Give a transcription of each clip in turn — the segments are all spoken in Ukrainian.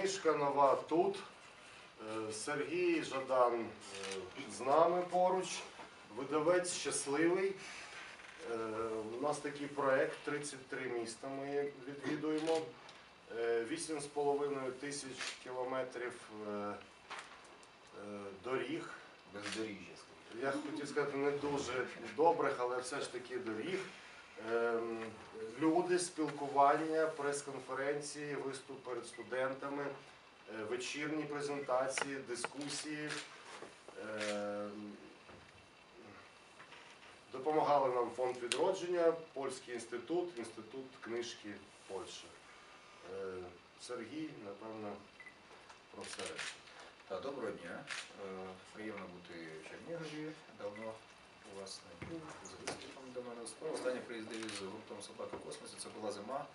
Книжка нова тут. Е, Сергій Жадан е, з нами поруч. Видавець щасливий. Е, У нас такий проект 33 міста ми відвідуємо. Е, 8,5 тисяч кілометрів е, е, доріг. Бездоріжжя. Я хотів сказати не дуже добрих, але все ж таки доріг. Ем, Люди, спілкування, прес-конференції, виступ перед студентами, е, вечірні презентації, дискусії. Ем, Допомагали нам фонд відродження, Польський інститут, інститут книжки Польщі. Е, Сергій, напевно, про все решта. Доброго дня. Е, Приємно бути в Чернігові. Давно у вас не був з виступом до мене справа. Останнє приїздив з гуртом Собака космосі. Це була зима,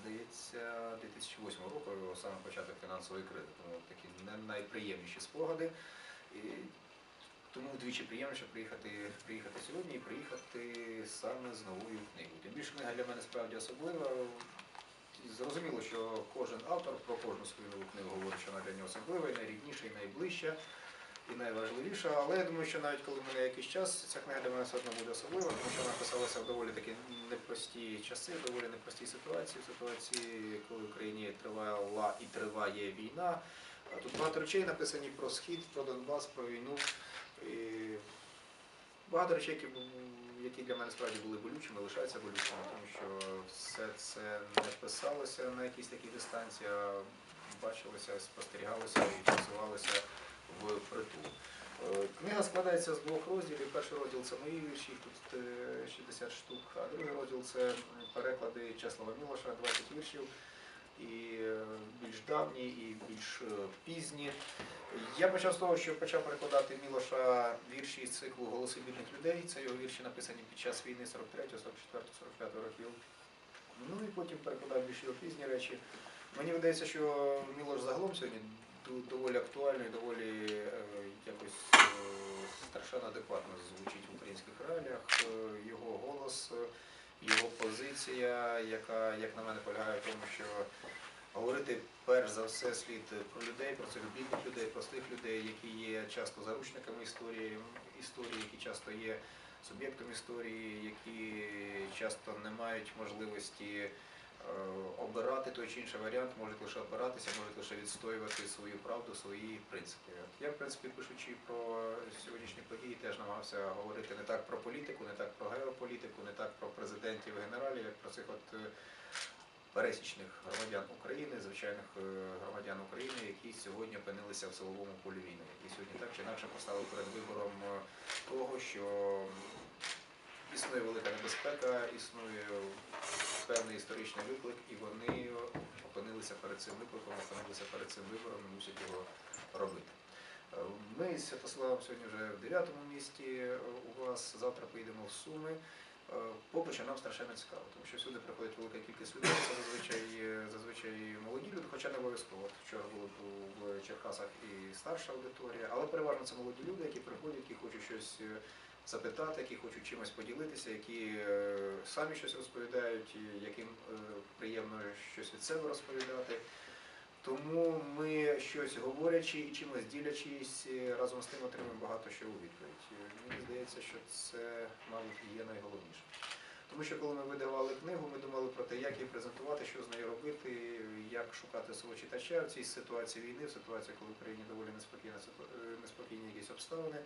здається, 2008 року, саме початок фінансової кризи. Тому такі не найприємніші спогади. І тому вдвічі приємніше приїхати, приїхати сьогодні і приїхати саме з новою книгою. Тим більше книга для мене справді особлива. Зрозуміло, що кожен автор про кожну свою нову книгу говорить, що вона для нього особлива, і найрідніша, і найближча, і найважливіша. Але я думаю, що навіть коли мене якийсь час, ця книга для мене все одно буде особлива, тому що вона писалася в доволі такі непрості часи, доволі непрості ситуації, ситуації, коли в Україні тривала і триває війна. Тут багато речей написані про схід, про Донбас, про війну. І багато речей, які, які для мене справді були болючими, лишаються болючими, тому що все це не писалося на якійсь такій дистанції, а бачилося, спостерігалося і фіксувалося в притул. Е, Книга складається з двох розділів. Перший розділ це мої вірші, тут е, 60 штук, а другий розділ це переклади Чеслава Мілоша, 20 віршів. І е, більш давні, і більш е, пізні. Я почав з того, що почав перекладати Мілоша вірші з циклу Голоси бідних людей. Це його вірші написані під час війни 43, 44, 45 років. Ну і потім перекладав більш його пізні речі. Мені видається, що Мілош загалом сьогодні доволі актуально і доволі е, якось е, страшенно адекватно звучить в українських реаліях. Е, Його голос, його позиція, яка, як на мене, полягає в тому, що говорити перш за все слід про людей, про цих бідних людей, простих людей, які є часто заручниками історії, історії, які часто є суб'єктом історії, які часто не мають можливості обирати той чи інший варіант, можуть лише опиратися, можуть лише відстоювати свою правду, свої принципи. Я, в принципі, пишучи про сьогоднішні події, теж намагався говорити не так про політику, не так про геополітику, не так про президентів і генералів, як про цих от е, пересічних громадян України, звичайних е, громадян України, які сьогодні опинилися в силовому полі війни, які сьогодні так чи інакше постали перед вибором е, того, що існує велика небезпека, існує певний історичний виклик, і вони опинилися перед цим викликом, опинилися перед цим вибором і мусять його робити. Е, Ми з Святославом сьогодні вже в 9-му місті е, у вас, завтра поїдемо в Суми. Е, що нам страшенно цікаво, тому що сюди приходить велика кількість людей, це зазвичай, зазвичай молоді люди, хоча не обов'язково. Вчора було в Черкасах і старша аудиторія, але переважно це молоді люди, які приходять, які хочуть щось запитати, які хочуть чимось поділитися, які е, самі щось розповідають, яким е, приємно щось від себе розповідати. Тому ми щось говорячи і чимось ділячись, е, разом з тим отримуємо багато що у відповідь. Мені здається, що це, мабуть, є найголовніше. Тому що коли ми видавали книгу, ми думали про те, як її презентувати, що з нею робити, як шукати свого читача в цій ситуації війни, в ситуації, коли в Україні доволі е, неспокійні якісь обставини.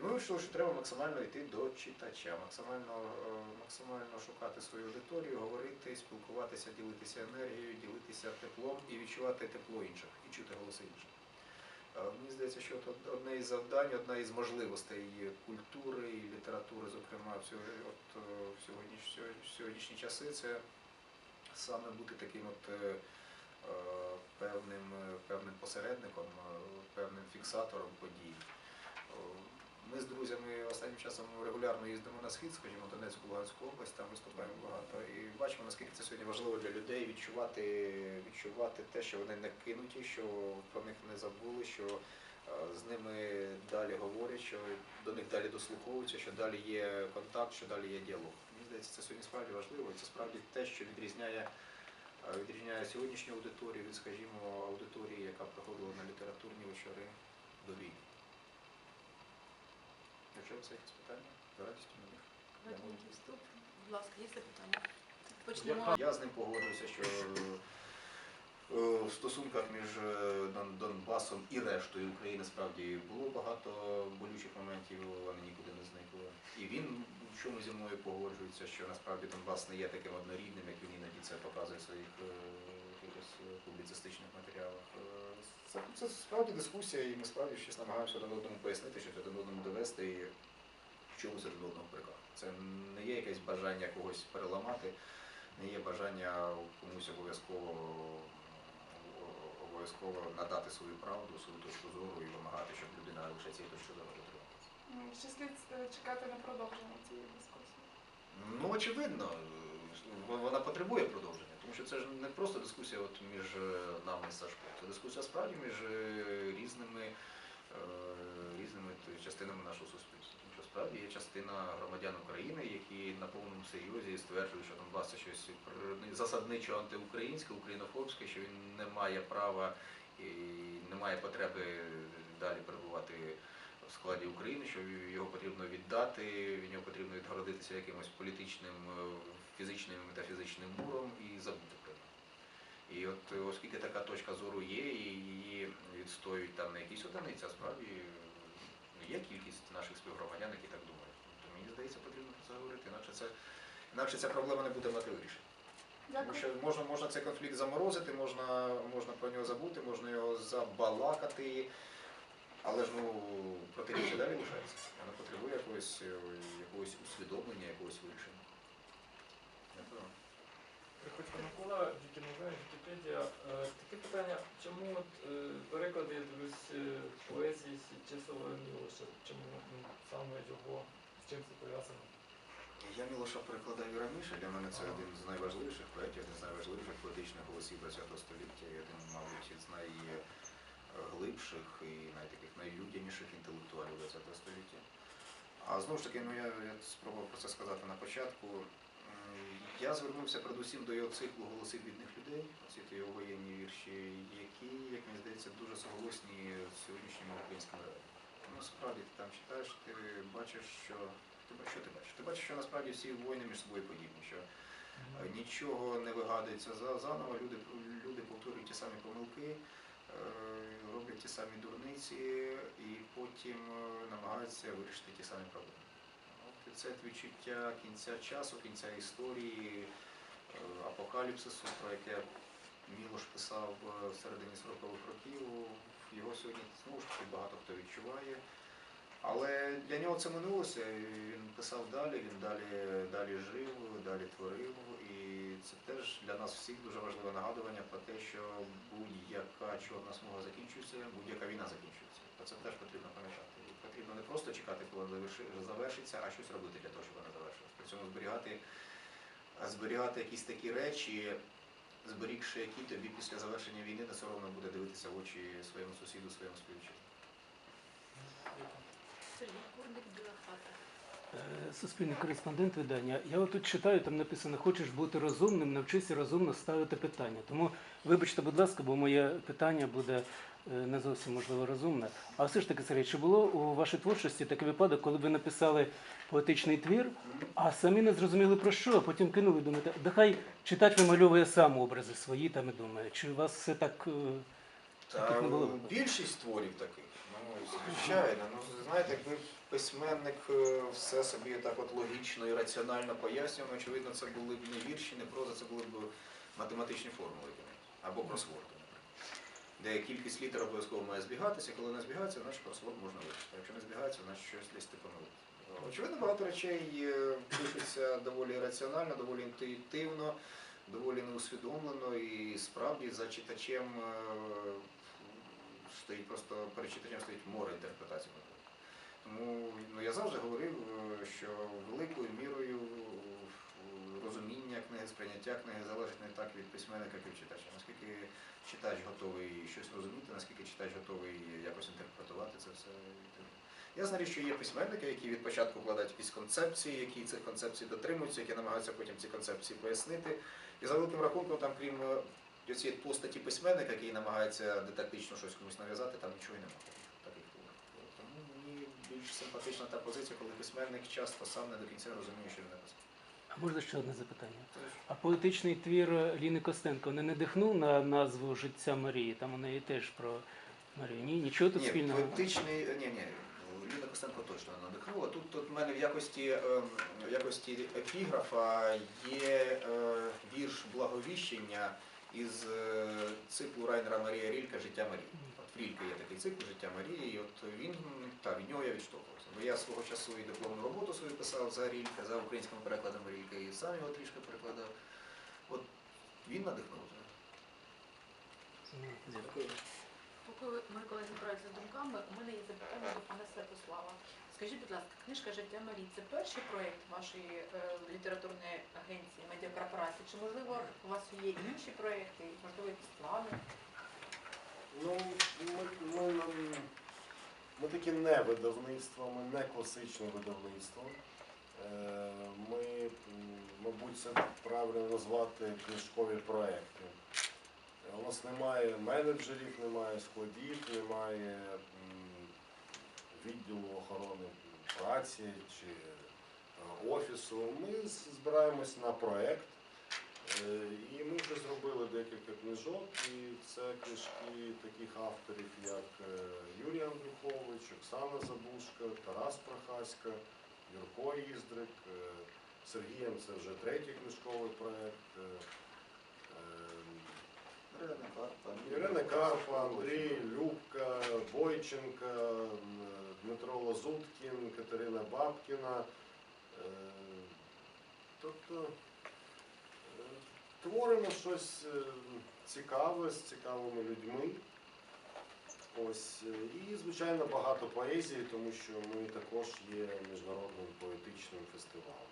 І ми вирішили, що треба максимально йти до читача, максимально, е, максимально шукати свою аудиторію, говорити, спілкуватися, ділитися енергією, ділитися теплом і відчувати тепло інших, і чути голоси інших. Е, Мені здається, що от одне із завдань, одна із можливостей культури і літератури, зокрема, е, в сьогоднішні, часи, це саме бути таким от певним, певним посередником, певним фіксатором подій. Ми з друзями останнім часом регулярно їздимо на схід, скажімо, Донецьку, Луганську область, там виступаємо багато. І бачимо, наскільки це сьогодні важливо для людей відчувати, відчувати те, що вони не кинуті, що про них не забули, що е, з ними далі говорять, що до них далі дослуховуються, що далі є контакт, що далі є діалог. Мені здається, це сьогодні справді важливо, це справді те, що відрізняє е, відрізняє сьогоднішню аудиторію від, скажімо, аудиторії, яка проходила на літературні вечори до війни? Якщо це якісь питання, з радістю на них. Кратенький вступ. Будь ласка, є запитання? Почнемо. Я з ним погоджуюся, що е, в стосунках між е, Донбасом і рештою України справді було багато болючих моментів, вони нікуди не зникли. І він в чому зі мною погоджується, що насправді Донбас не є таким однорідним, як він іноді це показує в своїх е, е, публіцистичних матеріалах. Е, Це, це справді дискусія, і ми справді щось намагаємося один одному пояснити, щось один одному довести і в чомусь один одного прикати. Це не є якесь бажання когось переламати не є бажання комусь обов'язково обов'язково надати свою правду, свою точку зору і вимагати, щоб людина лише цієї точки зору дотрималася. Чи слід е, чекати на продовження цієї дискусії? Ну, очевидно, е, вона потребує продовження, тому що це ж не просто дискусія от між е, нами і Сашко, це дискусія справді між е, різними, е, різними частинами нашого суспільства. Тому що справді є частина громадян України, які на повному серйозі стверджують, що Донбас це щось засадничо антиукраїнське, українофобське, що він не має права і не має потреби далі перебувати в складі України, що його потрібно віддати, від нього потрібно відгородитися якимось політичним, фізичним і метафізичним муром і забути про нього. І от е, оскільки така точка зору є, і її відстоюють там на якійсь одиниці, а справді е, є кількість наших співгромадян, які так думають. То мені здається, потрібно про це говорити, інакше це інакше ця проблема не буде мати вирішення. Тому що можна, можна цей конфлікт заморозити, можна, можна про нього забути, можна його забалакати, але ж ну, протиріччя далі лишається. Воно потребує якогось, е, якогось усвідомлення, якогось вирішення. Приходько Микола, Віки новини, Вікіпедія. Е, Таке питання, чому от, е, переклади, я дивлюсь, е, поезії Чесова Мілоша, чому ну, саме його, з чим це пов'язано? Я Мілоша перекладаю раніше. Для мене це один з найважливіших поетів, один з найважливіших поетичних голосів ХХ століття, і один, мабуть, із найглибших і найтаких найлюдяніших інтелектуалів ХХ століття. А знову ж таки, ну я, я спробував про це сказати на початку. Я звернувся передусім до його циклу голоси бідних людей, оці то його воєнні вірші, які, як мені здається, дуже суголосні з сьогоднішнім українським реаліям. Ну, справді ти там читаєш, ти бачиш, що ти що ти бачиш? Ти бачиш, що насправді всі воїни між собою подібні, що е, нічого не вигадується заново, люди, люди повторюють ті самі помилки, е, роблять ті самі дурниці і потім е, намагаються вирішити ті самі проблеми. Це відчуття кінця часу, кінця історії, е, апокаліпсису, про яке Мілош писав е, в середині 40-х років, його сьогодні знову ж таки багато хто відчуває. Але для нього це минулося. Він писав далі, він далі, далі жив, далі творив. І це теж для нас всіх дуже важливе нагадування про те, що будь-яка чорна смуга закінчується, будь-яка війна закінчується. Про це теж потрібно пам'ятати. Потрібно не просто чекати, коли вона завершиться, а щось робити для того, щоб вона завершилась. При цьому зберігати, зберігати якісь такі речі, зберігши які тобі після завершення війни не соромно буде дивитися в очі своєму сусіду, своєму співвітчизнику. Сергій Курник, Біла хата. Е, Суспільний кореспондент видання. Я от тут читаю, там написано, хочеш бути розумним, навчися розумно ставити питання. Тому вибачте, будь ласка, бо моє питання буде не зовсім можливо розумне. А все ж таки, Сергій, чи було у вашій творчості такий випадок, коли ви написали поетичний твір, а самі не зрозуміли про що, а потім кинули думаєте, да хай читач вимальовує сам образи свої там і думає. Чи у вас все так е, Та не було? більшість творів таких. Ну, звичайно. Ну, знаєте, якби письменник е, все собі так от логічно і раціонально пояснював, ну, очевидно, це були б не вірші, не проза, це були б математичні формули або наприклад. Де кількість літер обов'язково має збігатися, коли не збігається, значить кросворд можна вирішити. А якщо не збігається, значить щось десь ти помилив. Очевидно, багато речей е, пишуться доволі раціонально, доволі інтуїтивно, доволі неусвідомлено і справді за читачем е, стоїть просто перед читачем стоїть море інтерпретацій. Тому ну, я завжди говорив, е, що великою мірою розуміння книги, сприйняття книги залежить не так від письменника, як від читача. Наскільки читач готовий щось розуміти, наскільки читач готовий якось інтерпретувати це все. Я знаю, що є письменники, які від початку вкладають якісь концепції, які цих концепцій дотримуються, які намагаються потім ці концепції пояснити. І за великим рахунком, там, крім е, цієї постаті письменника, який намагається дидактично щось комусь нав'язати, там нічого і немає більш симпатична та позиція, коли письменник часто сам не до кінця розуміє, що він написав. А можна ще одне запитання? А поетичний твір Ліни Костенко не надихнув на назву Життя Марії? Там у неї теж про Марію. Ні, нічого тут Ні, спільного. поетичний, ні, ні, Ліна Костенко точно не надихнула. Тут, тут в мене в якості, ем, в якості епіграфа є е, вірш благовіщення із е, циклу Райнера Марія Рілька Життя Марії. Рілька є такий цикл Життя Марії, і от він, та, від нього я відштовхувався. Бо я свого часу і дипломну роботу свою писав за Рілька, за українським перекладом Рілька, і сам його трішки перекладав. От він надихнув. Ну, дякую. Поки мої колеги збираються з думками, у мене є запитання до пана Святослава. Скажіть, будь ласка, книжка Життя Марії це перший проєкт вашої е, літературної агенції, медіакорпорації? Чи можливо у вас є інші проєкти, можливо, якісь плани? Ну, ми, ми, нам- ми таке не видавництво, ми не класичне видавництво. Е, Ми, мабуть, це правильно назвати книжкові проекти. Е, У нас немає менеджерів, немає складів, немає відділу охорони праці чи е, офісу. Ми збираємось на проект. Е, І ми вже зробили декілька книжок, і це книжки таких авторів, як е, Юрій Андрухович, Оксана Забушка, Тарас Прохаська, Юрко Іздрик. е, Сергієм це вже третій книжковий проєкт. Ірина Карпа, Андрій Любка, Бойченка, Дмитро Лазуткін, Катерина Бабкіна. Тобто творимо щось е, цікаве з цікавими людьми. Ось. е, І, звичайно, багато поезії, тому що ми також є міжнародним поетичним фестивалем.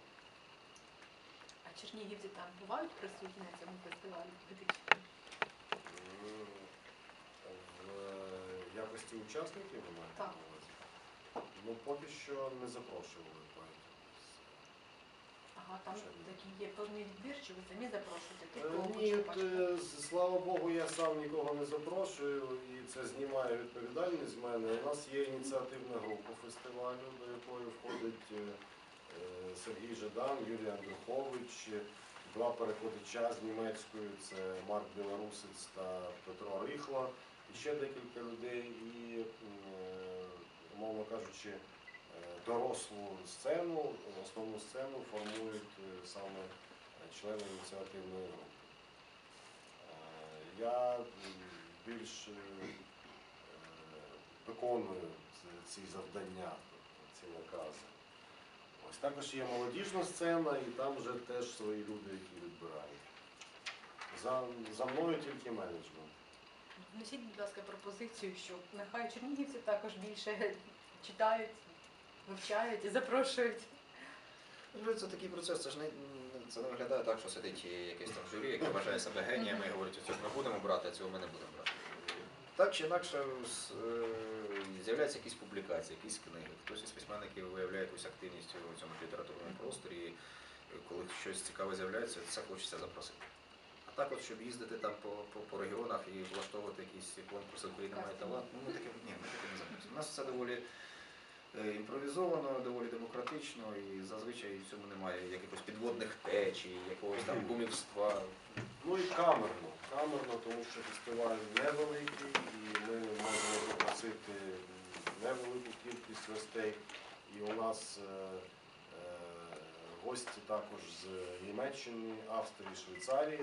А чернігівці там бувають присутні на цьому фестивалі? М, В якості учасників ви маєте Так. на увазі? Ну, поки що не запрошували. Ага, там такий є певний відбір, чи ви самі запрошуєте тих, Е, кого Ні, хочете бачити? е, з- слава Богу, я сам нікого не запрошую і це знімає відповідальність з мене. У нас є ініціативна група фестивалю, до якої входить е, е, Сергій Жадан, Юрій Андрухович, е, два перекладача з німецької це Марк Білорусець та Петро Рихла, і ще декілька людей. І, м, е, умовно кажучи, е, дорослу сцену, основну сцену формують е, саме члени ініціативної групи. Е, Я більш е, виконую ці- завдання, тобто ці накази. Ось також є молодіжна сцена, і там вже теж свої люди, які відбирають. За, за мною тільки менеджмент. Внесіть, будь ласка, пропозицію, що нехай чернігівці також більше читають, вивчають і запрошують. Ну, Це такий процес, це ж не це не виглядає так, що сидить якийсь там журі, яке вважає себе геніями і говорить, цього ми будемо брати, а цього ми не будемо брати. Так чи інакше е, з'являються якісь публікації, якісь книги. Хтось із письменників виявляє якусь активність у цьому літературному просторі, і коли щось цікаве з'являється, це хочеться запросити. А так от, щоб їздити там по, по, по регіонах і влаштовувати якісь конкурси Україна має талант, ну ми таке, ні, ми таке не займаємося. У нас все доволі імпровізовано, доволі демократично і зазвичай в цьому немає якихось підводних течій, якогось там кумівства. Ну і камерно. Камерно, тому що фестиваль невеликий, і ми можемо запросити невелику кількість гостей. І у нас е, е, гості також з Німеччини, Австрії, Швейцарії.